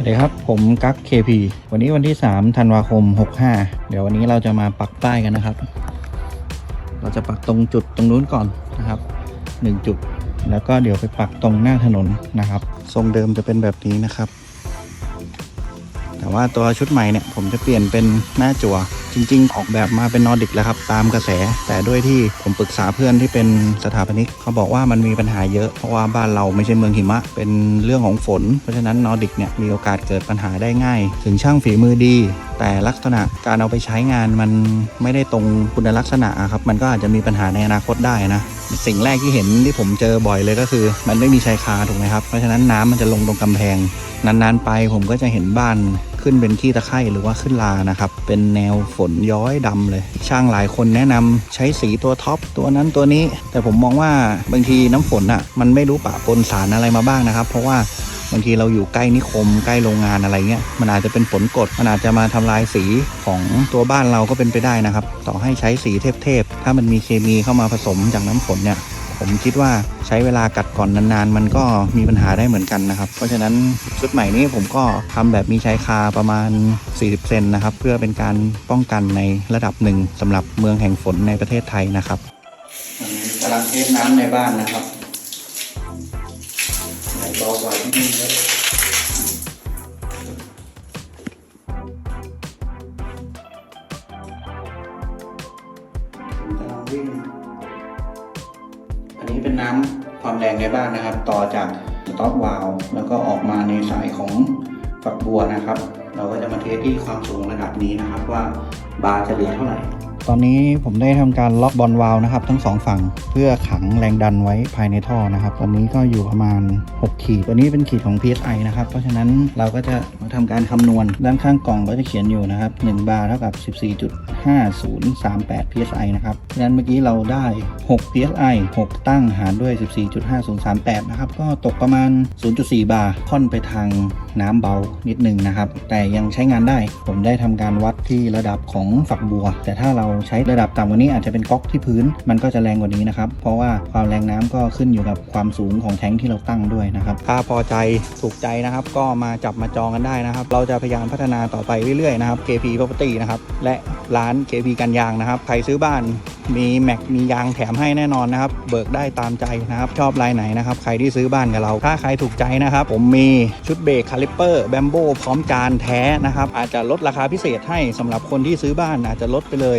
วัสดีครับ ผมกั๊ก KP วันนี้วันที่ 3 ธันวาคม 65 เดี๋ยววันนี้เราจะมาปักป้ายกันนะครับ เราจะปักตรงจุดตรงนู้นก่อนนะครับ 1 จุด แล้วก็เดี๋ยวไปปักตรงหน้าถนนนะครับ ทรงเดิมจะเป็นแบบนี้นะครับ แต่ว่าตัวชุดใหม่เนี่ยผมจะเปลี่ยนเป็นหน้าจั่วจริง ๆ ออกแบบมาเป็นนอร์ดิกแล้วครับ ตามกระแส แต่ด้วยที่ผมปรึกษาเพื่อนที่เป็นสถาปนิกเขาบอกว่ามันมีปัญหาเยอะ เพราะว่าบ้านเราไม่ใช่เมืองหิมะ เป็นเรื่องของฝน เพราะฉะนั้นนอร์ดิกเนี่ยมีโอกาสเกิดปัญหาได้ง่าย ถึงช่างฝีมือดี แต่ลักษณะการเอาไปใช้งานมันไม่ได้ตรงคุณลักษณะครับ มันก็อาจจะมีปัญหาในอนาคตได้นะสิ่งแรกที่เห็นที่ผมเจอบ่อยเลยก็คือ มันไม่มีชายคาถูกไหมครับเพราะฉะนั้นน้ำมันจะลงตรงกำแพงนานๆไปผมก็จะเห็นบ้าน ขึ้นเป็นขี้ตะไคร่หรือว่าขึ้นลานะครับ เป็นแนวฝนย้อยดำเลย ช่างหลายคนแนะนำใช้สีตัวท็อปตัวนั้นตัวนี้ แต่ผมมองว่าบางทีน้ำฝนอะมันไม่รู้ปะปนสารอะไรมาบ้างนะครับ เพราะว่าบางทีเราอยู่ใกล้นิคมใกล้โรงงานอะไรเงี้ยมันอาจจะเป็นฝนกรดมันอาจจะมาทำลายสีของตัวบ้านเราก็เป็นไปได้นะครับ ต่อให้ใช้สีเทพๆถ้ามันมีเคมีเข้ามาผสมจากน้ำฝนเนี่ย ผมคิดว่าใช้เวลากัดก่อนนานๆ มันก็มีปัญหาได้เหมือนกันนะครับ เพราะฉะนั้นชุดใหม่นี้ผมก็ทำแบบมีชายคาประมาณ 40 เซนนะครับ เพื่อเป็นการป้องกันในระดับหนึ่งสำหรับเมืองแห่งฝนในประเทศไทยนะครับกำลังเทน้ำในบ้านนะครับไหนรอก่อนนิดนึงครับผมกำลังวิ่ง นี้เป็นน้ำความแรงได้บ้างนะครับ ต่อจากสต็อปวาลวแล้วก็ออกมาในสายของฝักบัวนะครับ เราก็จะมาเทสที่ความสูงระดับนี้นะครับ ว่าบาร์จะเหลือเท่าไหร่ ตอนนี้ผมได้ทำการล็อกบอลวาล์วนะครับ ทั้งสองฝั่งเพื่อขังแรงดันไว้ภายในท่อนะครับ ตอนนี้ก็อยู่ประมาณ 6 ขีดตัวนี้เป็นขีดของ PSI นะครับ เพราะฉะนั้นเราก็จะมาทำการคำนวณด้านข้างกล่องก็จะเขียนอยู่นะครับ 1 บาร์เท่ากับ 14.5038 PSI นะครับเพราะฉะนั้นเมื่อกี้เราได้ 6 PSI 6 ตั้งหารด้วย 14.5038 นะครับ ก็ตกประมาณ 0.4 บาร์ค่อนไปทางน้ำเบานิดนึงนะครับ แต่ยังใช้งานได้ ผมได้ทำการวัดที่ระดับของฝักบัว แต่ถ้าเราใช้ระดับต่ำกว่านี้อาจจะเป็นก๊อกที่พื้น มันก็จะแรงกว่านี้นะครับ เพราะว่าความแรงน้ำก็ขึ้นอยู่กับความสูงของแท้งที่เราตั้งด้วยนะครับ ถ้าพอใจถูกใจนะครับ ก็มาจับมาจองกันได้นะครับ เราจะพยายามพัฒนาต่อไปเรื่อยๆนะครับ KP Property นะครับ และร้าน KP กันยางนะครับ ใครซื้อบ้าน มีแม็กมียางแถมให้แน่นอนนะครับเบิกได้ตามใจนะครับชอบลายไหนนะครับใครที่ซื้อบ้านกับเรา ถ้าใครถูกใจนะครับผมมีชุดเบรกคาลิปเปอร์แบมโบพร้อมจานแท้นะครับอาจจะลดราคาพิเศษให้สำหรับคนที่ซื้อบ้านอาจจะลดไปเลย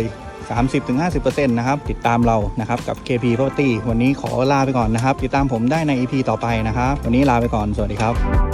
30-50%นะครับ ติดตามเรานะครับ กับ KP Property วันนี้ขอลาไปก่อนนะครับ ติดตามผมได้ใน EP ต่อไปนะครับ วันนี้ลาไปก่อน สวัสดีครับ